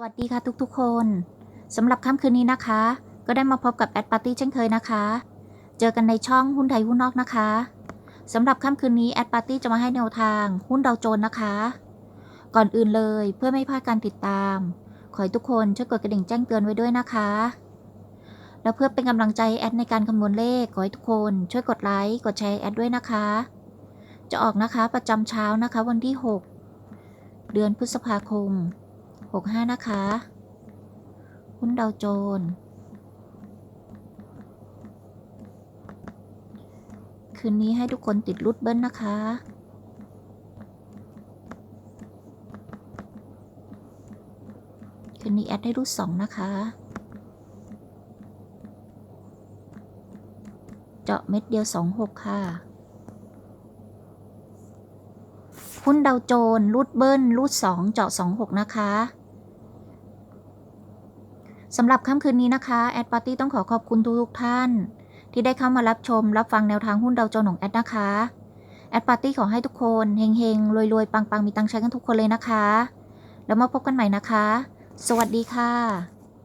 สวัสดีค่ะทุกๆ คนสำหรับค่ำคืนนี้นะคะ ก็ได้มาพบกับแอดปาร์ตี้เช่นเคยนะคะ เจอกันในช่องหุ้นไทยหุ้นนอกนะคะสำหรับค่ำคืนนี้แอดปาร์ตี้จะมาให้แนวทางหุ้นดาวโจน์นะคะ ก่อนอื่นเลยเพื่อไม่พลาดการติดตาม ขอให้ทุกคนช่วยกดกระดิ่งแจ้งเตือนไว้ด้วยนะคะ แล้วเพื่อเป็นกำลังใจแอดในการคำนวณเลขขอให้ทุกคนช่วยกดไลค์กดแชร์แอดด้วยนะคะ จะออกนะคะประจำเช้านะคะวันที่ 6 เดือนพฤษภาคม 65 นะคะ หุ้นดาวโจน คืนนี้ให้ทุกคนติดรุดเบิ้ลนะคะ คืนนี้แอดให้รุดสองนะคะ เจาะเม็ดเดียว 26 ค่ะ หุ้นดาวโจนส์รูดเบิ้ลรูด2เจาะ26 นะคะสำหรับค่ำคืนนี้นะคะ แอดปาร์ตี้ต้องขอขอบคุณทุกๆท่าน ที่ได้เข้ามารับชม รับฟังแนวทางหุ้นดาวโจนส์ของแอดนะคะ แอดปาร์ตี้ขอให้ทุกคนเฮงๆรวยๆ ปังๆ มีตังใช้กันทุกคนเลยนะคะ แล้วมาพบกันใหม่นะคะ สวัสดีค่ะ